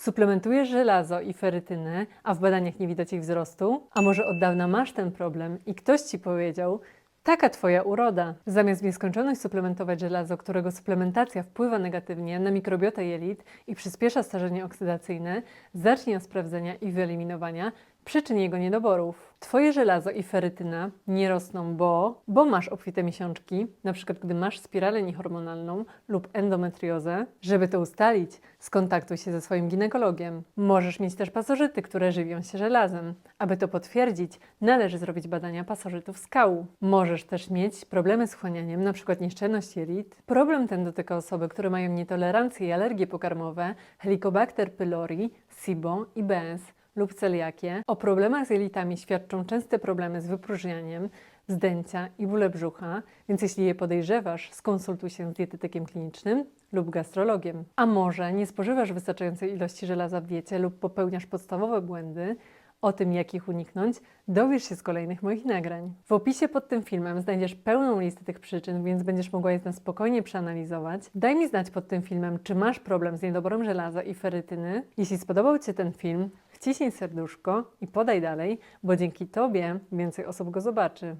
Suplementujesz żelazo i ferytynę, a w badaniach nie widać ich wzrostu? A może od dawna masz ten problem i ktoś ci powiedział, Taka twoja uroda. Zamiast w nieskończoność suplementować żelazo, którego suplementacja wpływa negatywnie na mikrobiotę jelit i przyspiesza starzenie oksydacyjne, zacznij od sprawdzenia i wyeliminowania przyczyn jego niedoborów. Twoje żelazo i ferytyna nie rosną, bo, bo masz obfite miesiączki, na przykład gdy masz spiralę niehormonalną lub endometriozę. Żeby to ustalić, skontaktuj się ze swoim ginekologiem. Możesz mieć też pasożyty, które żywią się żelazem. Aby to potwierdzić, należy zrobić badania pasożytów skału. Możesz też mieć problemy z chłanianiem, np. nieszczelność jelit. Problem ten dotyka osoby, które mają nietolerancje i alergie pokarmowe, Helicobacter pylori, SIBO i BENS lub celiakię. O problemach z jelitami świadczą częste problemy z wypróżnianiem, zdęcia i bóle brzucha, więc jeśli je podejrzewasz, skonsultuj się z dietetykiem klinicznym lub gastrologiem. A może nie spożywasz wystarczającej ilości żelaza w diecie lub popełniasz podstawowe błędy, o tym, jak ich uniknąć, dowiesz się z kolejnych moich nagrań. W opisie pod tym filmem znajdziesz pełną listę tych przyczyn, więc będziesz mogła je na spokojnie przeanalizować. Daj mi znać pod tym filmem, czy masz problem z niedoborem żelaza i ferytyny. Jeśli spodobał Ci się ten film, wciśnij serduszko i podaj dalej, bo dzięki Tobie więcej osób go zobaczy.